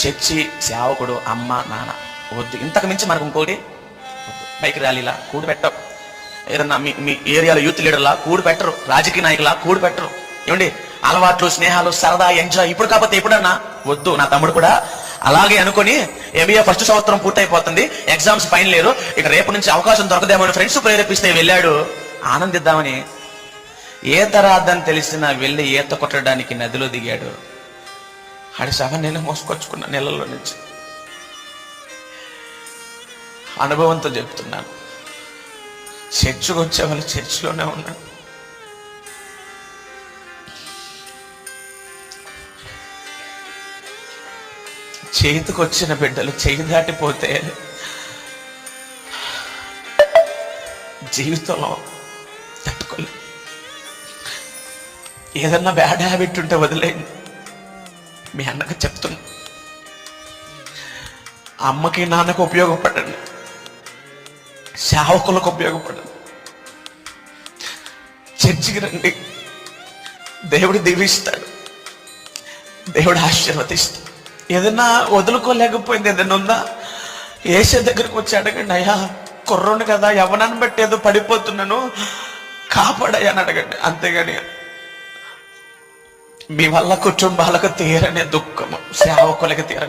Church సేవకుడు అమ్మ నాన్న వద్దు ఇంతకు మించి మనకు ఇంకోటి బైక్ ర్యాలీలా కూడి పెట్టవు ఏదన్నా మీ మీ ఏరియాలో యూత్ లీడర్లా కూడి పెట్టరు. రాజకీయ నాయకులా కూడి పెట్టరు. ఏమండి? అలవాట్లు స్నేహాలు సరదా ఎంజాయ్. ఇప్పుడు కాకపోతే ఎప్పుడన్నా? వద్దు నా తమ్ముడు కూడా అలాగే అనుకొని ఎంబీఏ ఫస్ట్ సంవత్సరం పూర్తయిపోతుంది. ఎగ్జామ్స్ పైన లేరు ఇక రేపు నుంచి అవకాశం దొరకదేమో ఫ్రెండ్స్ ప్రేరేపిస్తే వెళ్ళాడు. ఆనందిద్దామని. ఈత రాద్దని తెలిసిన వెళ్ళి ఈత కొట్టడానికి నదిలో దిగాడు. ఆడి సభ నేను మోసుకొచ్చుకున్న నెలలో నుంచి. అనుభవంతో చెప్తున్నాను. చర్చికి వచ్చే వాళ్ళు చర్చిలోనే ఉన్నాను చేతికి వచ్చిన బిడ్డలు చేయి దాటిపోతే జీవితంలో తట్టుకోలేదు ఏదన్నా బ్యాడ్ హ్యాబిట్ ఉంటే వదిలేయండి. మీ అన్నకు చెప్తున్నా. అమ్మకి నాన్నకు ఉపయోగపడండి. సేవకులకు ఉపయోగపడండి. చర్చికి రండి. దేవుడు దీవిస్తాడు. దేవుడు ఆశీర్వదిస్తాడు. ఏదన్నా వదులుకోలేకపోయింది ఏదైనా ఉందా? ఏసే దగ్గరికి వచ్చి అడగండి అయ్యా కుర్రోని కదా ఎవనని బట్టి ఏదో పడిపోతున్నాను. కాపాడయ్యా అని అడగండి. అంతేగాని మీ వల్ల కుటుంబాలకు తీరనే దుఃఖము సేవకులకు తీరని